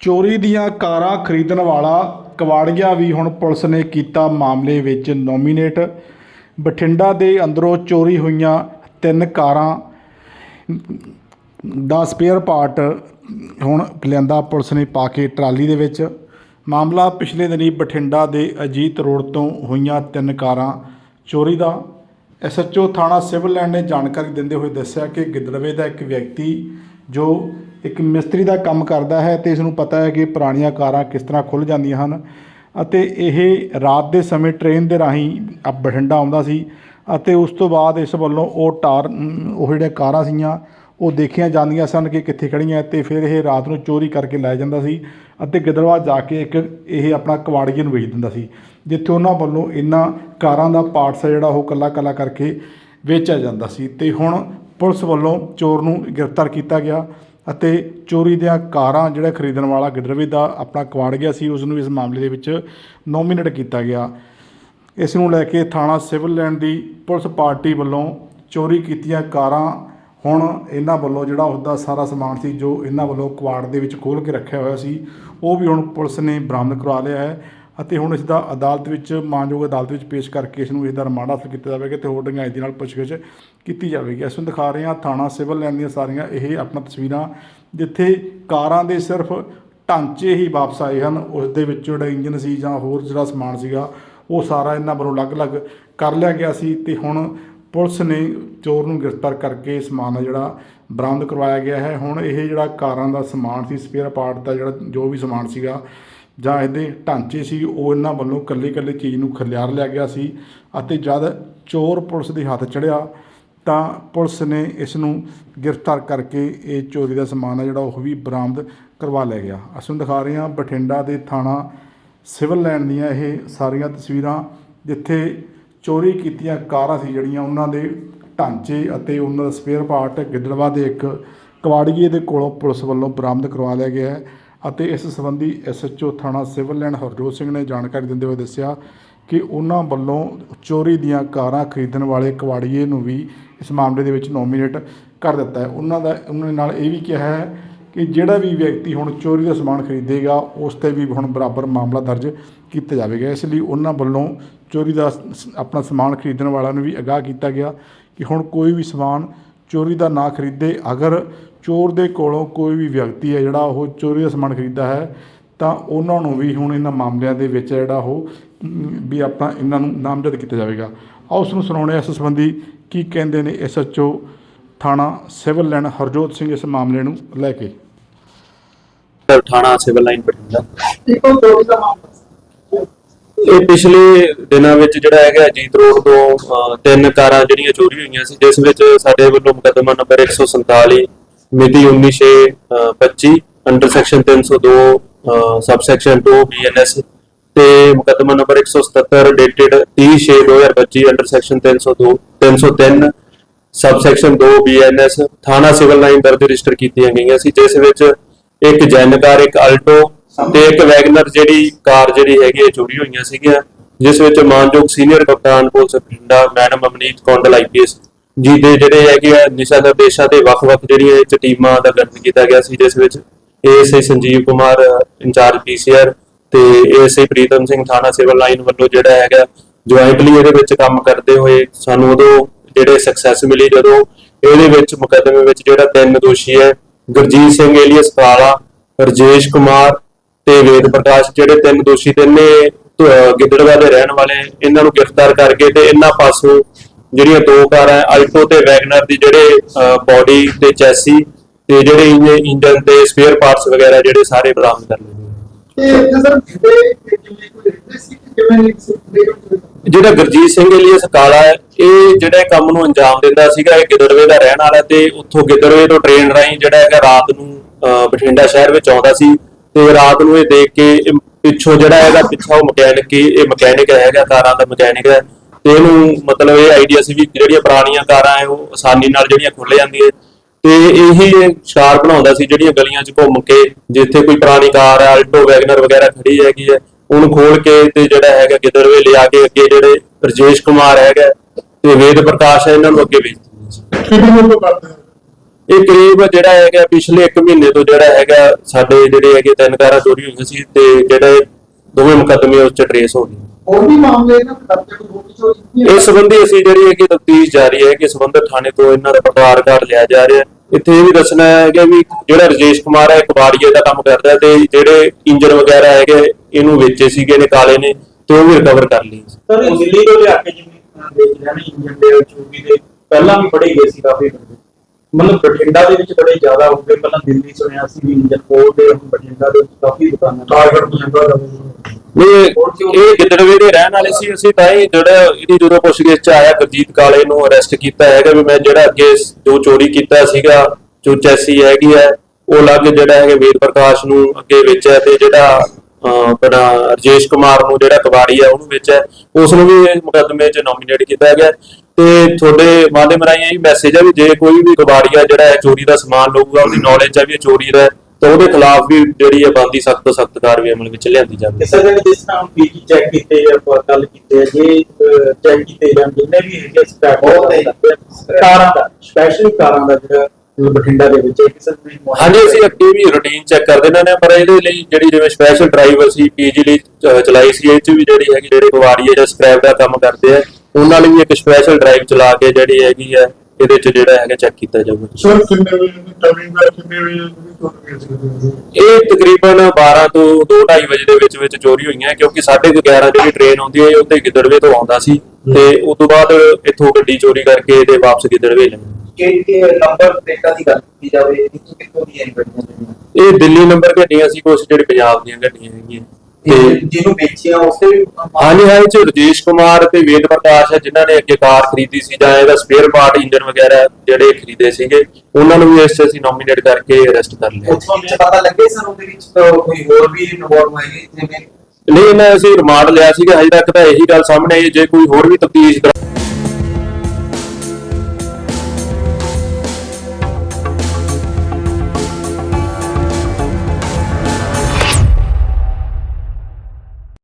ਚੋਰੀ ਦੀਆਂ ਕਾਰਾਂ ਖਰੀਦਣ ਵਾਲਾ ਕਵਾੜੀਆ ਵੀ ਹੁਣ ਪੁਲਿਸ ਨੇ ਕੀਤਾ ਮਾਮਲੇ ਵਿੱਚ ਨੋਮੀਨੇਟ। ਬਠਿੰਡਾ ਦੇ ਅੰਦਰੋਂ ਚੋਰੀ ਹੋਈਆਂ ਤਿੰਨ ਕਾਰਾਂ ਦਾ ਸਪੇਅਰ ਪਾਰਟ ਹੁਣ ਲਿਆਂਦਾ ਪੁਲਿਸ ਨੇ ਪਾ ਕੇ ਟਰਾਲੀ ਦੇ ਵਿੱਚ। ਮਾਮਲਾ ਪਿਛਲੇ ਦਿਨੀ ਬਠਿੰਡਾ ਦੇ ਅਜੀਤ ਰੋਡ ਤੋਂ ਹੋਈਆਂ ਤਿੰਨ ਕਾਰਾਂ ਚੋਰੀ ਦਾ। ਐਸਐਚਓ ਥਾਣਾ ਸਿਵਲ ਲਾਈਨ ਨੇ ਜਾਣਕਾਰੀ ਦਿੰਦੇ ਹੋਏ ਦੱਸਿਆ ਕਿ ਗਿੱਦੜਵੇ ਦਾ ਇੱਕ ਵਿਅਕਤੀ ਜੋ ਇੱਕ ਮਿਸਤਰੀ ਦਾ ਕੰਮ ਕਰਦਾ ਹੈ ਤੇ ਇਸ ਨੂੰ ਪਤਾ ਹੈ ਕਿ ਪੁਰਾਣੀਆਂ ਕਾਰਾਂ ਕਿਸ ਤਰ੍ਹਾਂ ਖੁੱਲ ਜਾਂਦੀਆਂ ਹਨ। ਅਤੇ ਇਹ ਰਾਤ ਦੇ ਸਮੇਂ ਟ੍ਰੇਨ ਦੇ ਰਾਹੀਂ ਆ ਬਠਿੰਡਾ ਆਉਂਦਾ ਸੀ ਅਤੇ ਉਸ ਤੋਂ ਬਾਅਦ ਇਸ ਵੱਲੋਂ ਉਹ ਟਾਰ ਉਹ ਜਿਹੜੀਆਂ ਕਾਰਾਂ ਸੀਗੀਆਂ, ਉਹ ਦੇਖੀਆਂ ਜਾਂਦੀਆਂ ਸਨ ਕਿ ਕਿੱਥੇ ਖੜੀਆਂ ਤੇ ਫਿਰ ਇਹ ਰਾਤ ਨੂੰ ਚੋਰੀ ਕਰਕੇ ਲੈ ਜਾਂਦਾ ਸੀ ਅਤੇ ਗਿੱਦੜਵਾ ਜਾ ਕੇ ਇੱਕ ਇਹ ਆਪਣਾ ਕਵਾੜੀਏ ਨੂੰ ਵੇਚ ਦਿੰਦਾ ਸੀ, ਜਿੱਥੇ ਉਹਨਾਂ ਵੱਲੋਂ ਇਹਨਾਂ ਕਾਰਾਂ ਦਾ ਪਾਰਟਸ ਜਿਹੜਾ ਉਹ ਕੱਲਾ ਕੱਲਾ ਕਰਕੇ ਵੇਚਿਆ ਜਾਂਦਾ ਸੀ। ਤੇ ਹੁਣ ਪੁਲਿਸ ਵੱਲੋਂ ਚੋਰ ਨੂੰ ਗ੍ਰਿਫਤਾਰ ਕੀਤਾ ਗਿਆ ਅਤੇ ਚੋਰੀ ਦੀਆਂ ਕਾਰਾਂ ਜਿਹੜਾ ਖਰੀਦਣ ਵਾਲਾ ਗਿੱਦੜਵੇ ਦਾ ਆਪਣਾ ਕਵਾੜ ਗਿਆ ਸੀ ਉਸ ਨੂੰ ਇਸ ਮਾਮਲੇ ਦੇ ਵਿੱਚ ਨੋਮੀਨੇਟ ਕੀਤਾ ਗਿਆ। ਇਸ ਨੂੰ ਲੈ ਕੇ ਥਾਣਾ ਸਿਵਲ ਲਾਈਨ ਦੀ ਪੁਲਿਸ ਪਾਰਟੀ ਵੱਲੋਂ ਚੋਰੀ ਕੀਤੀਆਂ ਕਾਰਾਂ ਹੁਣ ਇਹਨਾਂ ਵੱਲੋਂ ਜਿਹੜਾ ਉਹਦਾ ਸਾਰਾ ਸਮਾਨ ਸੀ, ਜੋ ਇਹਨਾਂ ਵੱਲੋਂ ਕੁਆੜ ਦੇ ਵਿੱਚ ਖੋਲ ਕੇ ਰੱਖਿਆ ਹੋਇਆ ਸੀ, ਉਹ ਵੀ ਹੁਣ ਪੁਲਿਸ ਨੇ ਬਰਾਮਦ ਕਰਵਾ ਲਿਆ ਹੈ। ਅਤੇ ਹੁਣ ਇਸ ਦਾ ਅਦਾਲਤ ਵਿੱਚ, ਮਾਨਯੋਗ ਅਦਾਲਤ ਵਿੱਚ ਪੇਸ਼ ਕਰਕੇ ਇਸ ਨੂੰ ਇਸ ਦਾ ਰਿਮਾਂਡ ਹਾਸਲ ਕੀਤਾ ਜਾਵੇਗਾ ਤੇ ਹੋਰ ਡੂੰਘਾਈ ਦੇ ਨਾਲ ਪੁੱਛਗਿੱਛ ਕੀਤੀ ਜਾਵੇਗੀ। ਅਸੀਂ ਦਿਖਾ ਰਹੇ ਹਾਂ ਥਾਣਾ ਸਿਵਲ ਲਾਈਨ ਦੀਆਂ ਸਾਰੀਆਂ ਇਹ ਆਪਣਾ ਤਸਵੀਰਾਂ, ਜਿੱਥੇ ਕਾਰਾਂ ਦੇ ਸਿਰਫ ਢਾਂਚੇ ਹੀ ਵਾਪਸ ਆਏ ਹਨ। ਉਸ ਦੇ ਵਿੱਚ ਜਿਹੜਾ ਇੰਜਨ ਸੀ ਜਾਂ ਹੋਰ ਜਿਹੜਾ ਸਮਾਨ ਸੀਗਾ, ਉਹ ਸਾਰਾ ਇਹਨਾਂ ਵੱਲੋਂ ਅਲੱਗ-ਅਲੱਗ ਕਰ ਲਿਆ ਗਿਆ ਸੀ ਤੇ ਹੁਣ ਪੁਲਿਸ ਨੇ ਚੋਰ ਨੂੰ ਗ੍ਰਿਫਤਾਰ ਕਰਕੇ ਸਮਾਨ ਜਿਹੜਾ ਬਰਾਮਦ ਕਰਵਾਇਆ ਗਿਆ ਹੈ। ਹੁਣ ਇਹ ਜਿਹੜਾ ਕਾਰਾਂ ਦਾ ਸਮਾਨ ਸੀ, ਸਪੇਅਰ ਪਾਰਟ ਦਾ ਜਿਹੜਾ ਜੋ ਵੀ ਸਮਾਨ ਸੀਗਾ ਜਾਂ ਇਹਦੇ ਢਾਂਚੇ ਸੀ, ਉਹ ਇਹਨਾਂ ਵੱਲੋਂ ਕੱਲੀ-ਕੱਲੀ ਚੀਜ਼ ਨੂੰ ਖਲਿਆਰ ਲਿਆ ਗਿਆ ਸੀ ਅਤੇ ਜਦ ਚੋਰ ਪੁਲਿਸ ਦੇ ਹੱਥ ਚੜਿਆ ਤਾਂ ਪੁਲਿਸ ਨੇ ਇਸ ਨੂੰ ਗ੍ਰਿਫਤਾਰ ਕਰਕੇ ਇਹ ਚੋਰੀ ਦਾ ਸਮਾਨ ਆ ਜਿਹੜਾ ਉਹ ਵੀ ਬਰਾਮਦ ਕਰਵਾ ਲਿਆ ਗਿਆ। ਅਸੀਂ ਦਿਖਾ ਰਹੇ ਹਾਂ ਬਠਿੰਡਾ ਦੇ ਥਾਣਾ ਸਿਵਲ ਲਾਈਨ ਦੀਆਂ ਇਹ ਸਾਰੀਆਂ ਤਸਵੀਰਾਂ, ਜਿੱਥੇ ਚੋਰੀ ਕੀਤੀਆਂ ਕਾਰਾਂ ਸੀ ਜਿਹੜੀਆਂ ਉਹਨਾਂ ਦੇ ਢਾਂਚੇ ਅਤੇ ਉਹਨਾਂ ਦਾ ਸਪੇਅਰ ਪਾਰਟ ਗਿੱਦੜਵਾ ਦੇ ਇੱਕ ਕਵਾੜੀਏ ਦੇ ਕੋਲੋਂ ਪੁਲਿਸ ਵੱਲੋਂ ਬਰਾਮਦ ਕਰਵਾ ਲਿਆ ਗਿਆ ਹੈ। ਅਤੇ ਇਸ ਸੰਬੰਧੀ ਐਸਐਚਓ ਥਾਣਾ ਸਿਵਲ ਲਾਈਨ ਹਰਜੋਤ ਸਿੰਘ ਨੇ ਜਾਣਕਾਰੀ ਦਿੰਦੇ ਹੋਏ ਦੱਸਿਆ ਕਿ ਉਹਨਾਂ ਵੱਲੋਂ ਚੋਰੀ ਦੀਆਂ ਕਾਰਾਂ ਖਰੀਦਣ ਵਾਲੇ ਕਵਾੜੀਏ ਨੂੰ ਵੀ ਇਸ ਮਾਮਲੇ ਦੇ ਵਿੱਚ ਨੋਮੀਨੇਟ ਕਰ ਦਿੱਤਾ ਹੈ। ਉਹਨਾਂ ਦਾ ਉਹਨਾਂ ਨਾਲ ਇਹ ਵੀ ਕਿਹਾ ਹੈ ਕਿ ਜਿਹੜਾ ਵੀ ਵਿਅਕਤੀ ਹੁਣ ਚੋਰੀ ਦਾ ਸਮਾਨ ਖਰੀਦੇਗਾ, ਉਸ ਤੇ ਵੀ ਹੁਣ ਬਰਾਬਰ ਮਾਮਲਾ ਦਰਜ ਕੀਤਾ ਜਾਵੇਗਾ। ਇਸ ਲਈ ਉਹਨਾਂ ਵੱਲੋਂ ਚੋਰੀ ਦਾ ਆਪਣਾ ਸਮਾਨ ਖਰੀਦਣ ਵਾਲਿਆਂ ਨੂੰ ਵੀ ਅਗਾਹ ਕੀਤਾ ਗਿਆ ਕਿ ਹੁਣ ਕੋਈ ਵੀ ਸਮਾਨ ਚੋਰੀ ਦਾ ਨਾ ਖਰੀਦੇ, ਅਗਰ ਚੋਰ ਦੇ ਕੋਲੋਂ ਕੋਈ ਵੀ ਵਿਅਕਤੀ ਹੈ ਜਿਹੜਾ ਉਹ ਚੋਰੀ ਦਾ ਸਮਾਨ ਖਰੀਦਦਾ ਹੈ ਤਾਂ ਉਹਨਾਂ ਨੂੰ ਵੀ ਹੁਣ ਇਹਨਾਂ ਮਾਮਲਿਆਂ ਦੇ ਵਿੱਚ ਜਿਹੜਾ ਉਹ ਵੀ ਆਪਾਂ ਇਹਨਾਂ ਨੂੰ ਨਾਮਜ਼ਦ ਕੀਤਾ ਜਾਵੇਗਾ। ਆਓ ਉਸ ਨੂੰ ਸੁਣਾਉਣੇ ਇਸ ਸੰਬੰਧੀ ਕੀ ਕਹਿੰਦੇ ਨੇ ਐਸਐਚਓ ਥਾਣਾ ਸਿਵਲ ਲਾਈਨ ਹਰਜੋਤ ਸਿੰਘ ਇਸ ਮਾਮਲੇ ਨੂੰ ਲੈ ਕੇ। ਥਾਣਾ ਸਿਵਲ ਲਾਈਨ ਬਠਿੰਡਾ। ਇਹ ਪਿਛਲੇ ਦਿਨਾਂ ਵਿੱਚ ਜਿਹੜਾ ਹੈਗਾ ਅਜੀਤ ਰੋਡ ਤੋਂ ਤਿੰਨ ਕਾਰਾਂ ਜਿਹੜੀਆਂ ਚੋਰੀ ਹੋਈਆਂ ਸੀ ਜਿਸ ਵਿੱਚ ਸਾਡੇ ਵੱਲੋਂ ਮੁਕੱਦਮਾ ਨੰਬਰ 147 ਮਿਤੀ 1925 under section 302 sub section 2 BNS ਤੇ ਮੁਕੱਦਮਾ ਨੰਬਰ 177 dated 30/6/2025 under section 302 303 sub section 2 BNS ਥਾਣਾ ਸਿਵਲ ਲਾਈਨ ਦਰਜ ਰਜਿਸਟਰ ਕੀਤੀਆਂ ਗਈਆਂ ਸੀ, ਜਿਸ ਵਿੱਚ ਇੱਕ ਜੈਨ ਇੱਕ ਆਲਟੋ ਤੇ ਇੱਕ ਵੈਗਨਰ ਜਿਹੜੀ ਕਾਰ ਜਿਹੜੀ ਹੈਗੀ ਹੈ ਚੋਰੀ ਹੋਈਆਂ ਸੀਗੀਆਂ, ਜਿਸ ਵਿੱਚ ਮਾਨਯੋਗ ਸੀਨੀਅਰ ਕਪਤਾਨ police Bathinda madam Amneet Kondal IPS ਜਿਹਦੇ ਜਿਹੜੇ ਹੈਗੇ ਆ ਦਿਸ਼ਾ ਨਿਰਦੇਸ਼ਾਂ ਤੇ ਵੱਖ-ਵੱਖ ਜਿਹੜੀਆਂ ਇਹ ਟੀਮਾਂ ਦਾ ਗਠਨ ਕੀਤਾ ਗਿਆ ਸੀ, ਜਿਸ ਵਿੱਚ ASI Sanjeev Kumar, in-charge PCR ਤੇ ਏਐਸਆਈ ਪ੍ਰੀਤਮ ਸਿੰਘ ਥਾਣਾ ਸਿਵਲ ਲਾਈਨ ਵੱਲੋਂ ਜਿਹੜਾ ਹੈਗਾ ਜੁਆਇੰਟਲੀ ਇਹਦੇ ਵਿੱਚ ਕੰਮ ਕਰਦੇ ਹੋਏ ਸਾਨੂੰ ਉਦੋਂ ਜਿਹੜੇ ਸਕਸੈਸ ਮਿਲੀ ਜਦੋਂ ਇਹਦੇ ਵਿੱਚ ਮੁਕੱਦਮੇ ਵਿੱਚ ਜਿਹੜਾ ਤਿੰਨ ਦੋਸ਼ੀ ਹੈ, ਗੁਰਜੀਤ ਸਿੰਘ ਏਲੀਅਸ ਕਾਲਾ ਰਜੇਸ਼ ਕੁਮਾਰ ਤੇ ਵੇਦ ਪ੍ਰਕਾਸ਼, ਜਿਹੜੇ ਤਿੰਨ ਦੋਸ਼ੀ ਤਿੰਨੇ ਗਿੱਦੜਵਾ ਦੇ ਰਹਿਣ ਵਾਲੇ, ਇਹਨਾਂ ਨੂੰ ਗ੍ਰਿਫਤਾਰ ਕਰਕੇ ਤੇ ਇਹਨਾਂ ਪਾਸੋਂ ਜਿਹੜੀਆਂ ਦੋ ਕਾਰਾਂ ਆਲਟੋ ਤੇ ਵੈਗਨਰ ਦੀ ਜਿਹੜੇ ਬਾਡੀ ਤੇ ਚੈਸੀ ਤੇ ਜਿਹੜੇ ਇੰਜ- ਇੰਜਨ ਤੇ ਸਪੇਅਰ ਪਾਰਟਸ ਵਗੈਰਾ ਜਿਹੜੇ ਸਾਰੇ ਬਰਾਮਦ ਕਰ ਲਏ। ਜਿਹੜੇ ਗੁਰਜੀਤ ਸਿੰਘ ਏਲੀਅਸ ਕਾਲਾ ਹੈ ਇਹ ਜਿਹੜਾ ਕੰਮ ਨੂੰ ਅੰਜਾਮ ਦਿੰਦਾ ਸੀਗਾ ਇਹ ਗਿੱਦੜਵੇ ਦਾ ਰਹਿਣ ਵਾਲਾ ਤੇ ਉੱਥੋਂ ਗਿੱਦੜਵੇ ਤੋਂ ਟ੍ਰੇਨ ਰਾਹੀਂ ਜਿਹੜਾ ਹੈਗਾ ਰਾਤ ਨੂੰ ਬਠਿੰਡਾ ਸ਼ਹਿਰ ਵਿੱਚ ਆਉਂਦਾ ਸੀ ਤੇ ਰਾਤ ਨੂੰ ਇਹ ਦੇਖ ਕੇ ਪਿੱਛੋਂ ਜਿਹੜਾ ਹੈਗਾ ਪਿੱਛਾ ਉਹ ਮਕੈਨਿਕ ਇਹ ਮਕੈਨਿਕ ਹੈਗਾ ਕਾਰਾਂ ਦਾ ਮਕੈਨਿਕ ਹੈ। ਤੇ ਇਹਨੂੰ ਮਤਲਬ ਇਹ ਆਈਡੀਆ ਸੀ ਵੀ ਜਿਹੜੀਆਂ ਪੁਰਾਣੀਆਂ ਕਾਰਾਂ ਹੈ ਉਹ ਆਸਾਨੀ ਨਾਲ ਜਿਹੜੀਆਂ ਖੁੱਲ ਜਾਂਦੀਆਂ ਤੇ ਇਹੀ ਸ਼ਿਕਾਰ ਬਣਾਉਂਦਾ ਸੀ ਜਿਹੜੀਆਂ ਗਲੀਆਂ 'ਚ ਘੁੰਮ ਕੇ ਜਿੱਥੇ ਕੋਈ ਪੁਰਾਣੀ ਕਾਰ ਹੈ ਆਲਟੋ ਵੈਗਨਰ ਵਗੈਰਾ ਖੜੀ ਹੈਗੀ ਹੈ ਉਹਨੂੰ ਖੋਲ ਕੇ ਤੇ ਜਿਹੜਾ ਹੈਗਾ ਗਿੱਦੜਵੇ ਲਿਆ ਕੇ ਅੱਗੇ ਜਿਹੜੇ ਰਜੇਸ਼ ਕੁਮਾਰ ਹੈਗਾ ਤੇ ਵੇਦ ਪ੍ਰਕਾਸ਼ ਹੈ ਇਹਨਾਂ ਨੂੰ ਅੱਗੇ ਵੇਚ ਦਿੰਦੇ ਸੀ। ਕਿਹੜੀ ਨੂੰ ਕਰਦੇ ਇਹ ਕਰੀਬ ਜਿਹੜਾ ਹੈਗਾ ਪਿਛਲੇ 1 ਮਹੀਨੇ ਤੋਂ ਜਿਹੜਾ ਹੈਗਾ ਸਾਡੇ ਜਿਹੜੇ ਹੈਗੇ ਤਿੰਨ ਕਾਰਾਂ ਚੋਰੀ ਹੋਈਆਂ ਸੀ ਤੇ ਜਿਹੜੇ ਦੋਵੇਂ ਮੁਕੱਦਮੇ ਉਸ ਚ ਟਰੇਸ ਹੋ ਗਏ। ਹੋਰ ਵੀ ਮਾਮਲੇ ਇਹਨਾਂ ਦਰਜ ਕੋਈ ਹੋਰ ਚੋਰੀ ਕੀਤੀਆਂ? ਇਸ ਸੰਬੰਧੀ ਅਸੀਂ ਜਿਹੜੀ ਹੈ ਕਿ ਤਫਤੀਸ਼ ਜਾਰੀ ਹੈ ਕਿ ਸੰਬੰਧਿਤ ਥਾਣੇ ਤੋਂ ਇਹਨਾਂ ਦਾ ਪੜਤਾਲ ਕਰ ਲਿਆ ਜਾ ਰਿਹਾ ਹੈ। ਇੱਥੇ ਇਹ ਵੀ ਦੱਸਣਾ ਹੈ ਕਿ ਵੀ ਜਿਹੜਾ ਰਜੇਸ਼ ਕੁਮਾਰ ਹੈ ਕਬਾੜੀਏ ਦਾ ਕੰਮ ਕਰਦਾ ਹੈ ਤੇ ਜਿਹੜੇ ਇੰਜਨ ਵਗੈਰਾ ਹੈਗੇ ਇਹਨੂੰ ਵੇਚੇ ਸੀਗੇ ਨੇ ਕਾਲੇ ਨੇ ਤੇ ਉਹ ਵੀ ਰਿਕਵਰ ਕਰ ਲਈ ਸਰ ਇਹ ਦਿੱਲੀ ਤੋਂ ਲਿਆ ਕੇ ਜਿਵੇਂ ਅਹ ਦੇਖ ਰਹੇ ਨੇ ਇੰਜਨ ਦੇ ਚੂਬੀ ਦੇ ਪਹਿਲਾਂ ਵੀ ਫੜੇ ਗਏ ਸੀ ਕਾਫੀ ਬੰਦੇ। ਮਤਲਬ ਬਠਿੰਡਾ ਦੇ ਵਿੱਚ ਬੜੇ ਜ਼ਿਆਦਾ ਹੋ ਗਏ ਪਹਿਲਾਂ ਦਿੱਲੀ ਸੁਣਿਆ ਸੀ ਵੀ ਇੰਜਨ ਕੋਲ ਦੇ ਹੁਣ ਬਠਿੰਡਾ ਦੇ ਵਿੱਚ ਕਾਫੀ ਦੁਕਾਨਾਂ ਟਾਰਗੇਟ ਬਠਿੰਡਾ ਦਾ ਨਹੀਂ? ਇਹ ਗਿੱਦੜਵੇ ਦੇ ਰਹਿਣ ਵਾਲੇ ਸੀ ਅਸੀਂ ਤਾਂ ਹੀ ਜਿਹੜਾ ਇਹਦੀ ਜਦੋਂ ਪੁੱਛਗਿੱਛ ਚ ਆਇਆ ਗੁਰਜੀਤ ਕਾਲੇ ਨੂੰ ਅਰੈਸਟ ਕੀਤਾ ਹੈਗਾ ਵੀ ਮੈਂ ਜਿਹੜਾ ਅੱਗੇ ਜੋ ਚੋਰੀ ਕੀਤਾ ਸੀਗਾ ਜੋ ਚੈਸੀ ਹੈਗੀ ਹੈ ਉਹ ਲੱਗ ਜਿਹੜਾ ਹੈਗਾ ਵੇਦ ਪ੍ਰਕਾਸ਼ ਨੂੰ ਅੱਗੇ ਵੇਚਿਆ ਤੇ ਜਿਹੜਾ ਆਪਣਾ ਰਜੇਸ਼ ਕੁਮਾਰ ਨੂੰ ਜਿਹੜਾ ਕਬਾੜੀ ਹੈ ਉਹਨੂੰ ਵੇਚਿਆ। ਉਸ ਨੂੰ ਵੀ ਇਹ ਮੁਕੱਦਮੇ 'ਚ ਨੋਮੀਨੇਟ ਕੀਤਾ ਗਿਆ। ਤੇ ਤੁਹਾਡੇ ਮਾਧਿਅਮ ਰਾਹੀਂ ਇਹ ਮੈਸੇਜ ਹੈ ਵੀ ਜੇ ਕੋਈ ਵੀ ਕਬਾੜੀਆ ਜਿਹੜਾ ਹੈ ਚੋਰੀ ਦਾ ਸਮਾਨ ਲਊਗਾ ਉਹਦੀ ਨੌਲੇਜ ਹੈ ਵੀ ਇਹ ਚੋਰੀ ਦਾ ਹੈ, ਤਾਂ ਉਹਦੇ ਖਿਲਾਫ ਵੀ ਜਿਹੜੀ ਹੈ ਬੰਦੀ ਸਖਤ ਤੋਂ ਸਖਤ ਕਾਰਵਾਈ ਅਮਲ ਵਿੱਚ ਲਿਆਂਦੀ ਜਾਵੇ ਕਿਸੇ ਦੇ ਜਿਸ ਤਰ੍ਹਾਂ ਪੀਜੀ ਚੈੱਕ ਕੀਤੇ ਜਾਂ ਆਪਾਂ ਗੱਲ ਕੀਤੇ ਆ, ਜੇ ਚੈੱਕ ਕੀਤੇ ਜਾਂ ਜਿੰਨੇ ਵੀ ਹੈਗੇ ਸਪੈਕ ਬਹੁਤ ਹੈ। ਕਾਰਾਂ ਦਾ ਸਪੈਸ਼ਲੀ ਕਾਰਾਂ ਦਾ ਜਿਹੜਾ ਬਠਿੰਡਾ ਦੇ ਵਿੱਚ ਹੈ, ਕਿਸੇ ਦੇ ਹਾਂਜੀ ਅਸੀਂ ਅੱਗੇ ਵੀ ਰੂਟੀਨ ਚੈੱਕ ਕਰਦੇ ਰਹਿੰਦੇ ਨੇ ਪਰ ਇਹਦੇ ਲਈ ਜਿਹੜੀ ਜਿਵੇਂ ਸਪੈਸ਼ਲ ਡਰਾਈਵ ਅਸੀਂ ਪੀਜੀ ਲਈ ਚ- ਚਲਾਈ ਸੀ ਇਹ ਚ ਵੀ ਜਿਹੜੀ ਹੈਗੀ ਜਿਹੜੇ ਕਵਾੜੀਏ ਜਾਂ ਸਕ੍ਰੈਪ ਦਾ ਕੰਮ ਕਰਦੇ ਆ ਉਹਨਾਂ ਲਈ ਵੀ ਇੱਕ ਸਪੈਸ਼ਲ ਡਰਾਈਵ ਚਲਾ ਕੇ ਜਿਹੜੀ ਹੈਗੀ ਆ ਇਹਦੇ ਚ ਜਿਹੜਾ ਹੈਗਾ ਚੈੱਕ ਕੀਤਾ ਜਾਊਗਾ। ਸਰ ਕਿੰਨੇ ਵਜੇ ਦੀ ਟਾਈਮਿੰਗ ਹੈ? ਕਿੰਨੇ ਵਜੇ ਦੀ ਟੁੱਟ ਗਈ ਸੀ? ਇਹ ਤਕਰੀਬਨ 12 ਤੋਂ 2:30 ਵਜੇ ਦੇ ਵਿੱਚ ਵਿੱਚ ਚੋਰੀ ਹੋਈਆਂ ਕਿਉਂਕਿ 11:30 ਜਿਹੜੀ ਟ੍ਰੇਨ ਆਉਂਦੀ ਹੈ ਇਹ ਉੱਤੇ ਗਿੱਦੜਵੇ ਤੋਂ ਆਉਂਦਾ ਸੀ। ਤੇ ਉਸ ਤੋਂ ਬਾਅਦ ਇੱਥੋਂ ਗੱਡੀ ਚੋਰੀ ਕਰਕੇ ਤੇ ਵਾਪਸ ਗਿੱਦੜਵੇ ਲੈ ਗਏ। ਕਿ ਕਿ ਨੰਬਰ ਪਲੇਟਾਂ ਦੀ ਗੱਲ ਕੀਤੀ ਜਾਵੇ? ਕਿੱਥੋਂ ਕਿੱਥੋਂ ਦੀਆਂ ਇਹ ਗੱਡੀਆਂ ਜਿਹੜੀਆਂ? ਇਹ ਦਿੱਲੀ ਨੰਬਰ ਗੱਡੀਆਂ ਸੀ ਕੁਝ ਜਿਹੜੇ ਪੰਜਾਬ ਦੀਆਂ ਗੱਡੀਆਂ ਹੈਗੀਆਂ। ਤੇ ਜਿਹਨੂੰ ਵੇਚਿਆ ਉਸੇ ਵੀ ਹਾਂਜੀ ਹਾਂ ਇਹ ਚ ਰਜੇਸ਼ ਕੁਮਾਰ ਤੇ ਵੇਦ ਪ੍ਰਕਾਸ਼ ਹੈ ਜਿਨ੍ਹਾਂ ਨੇ ਅੱਗੇ ਕਾਰ ਖਰੀਦੀ ਸੀ ਜਾਂ ਇਹਦਾ ਸਪੇਅਰ ਪਾਰਟ ਇੰਜਨ ਵਗੈਰਾ ਜਿਹੜੇ ਖਰੀਦੇ ਸੀਗੇ ਉਹਨਾਂ ਨੂੰ ਵੀ ਇਸ 'ਚ ਅਸੀਂ ਨੋਮੀਨੇਟ ਕਰਕੇ ਅਰੈਸਟ ਕਰ ਲਿਆ। ਉੱਥੋਂ ਵਿੱਚ ਪਤਾ ਲੱਗੇ ਸਰ ਉਹਦੇ ਵਿੱਚ ਕੋਈ ਹੋਰ ਵੀ ਇਨਵੋਲਵ ਹੈਗੇ ਜਿਵੇਂ? ਨਹੀਂ ਇਹਨਾਂ ਅਸੀਂ ਰਿਮਾਂਡ ਲਿਆ ਸੀਗਾ ਹਜੇ ਤੱਕ ਤਾਂ ਇਹੀ ਗੱਲ ਸਾਹਮਣੇ ਆਈ ਜੇ ਕੋਈ ਹੋਰ ਵੀ ਤਫਤੀਸ਼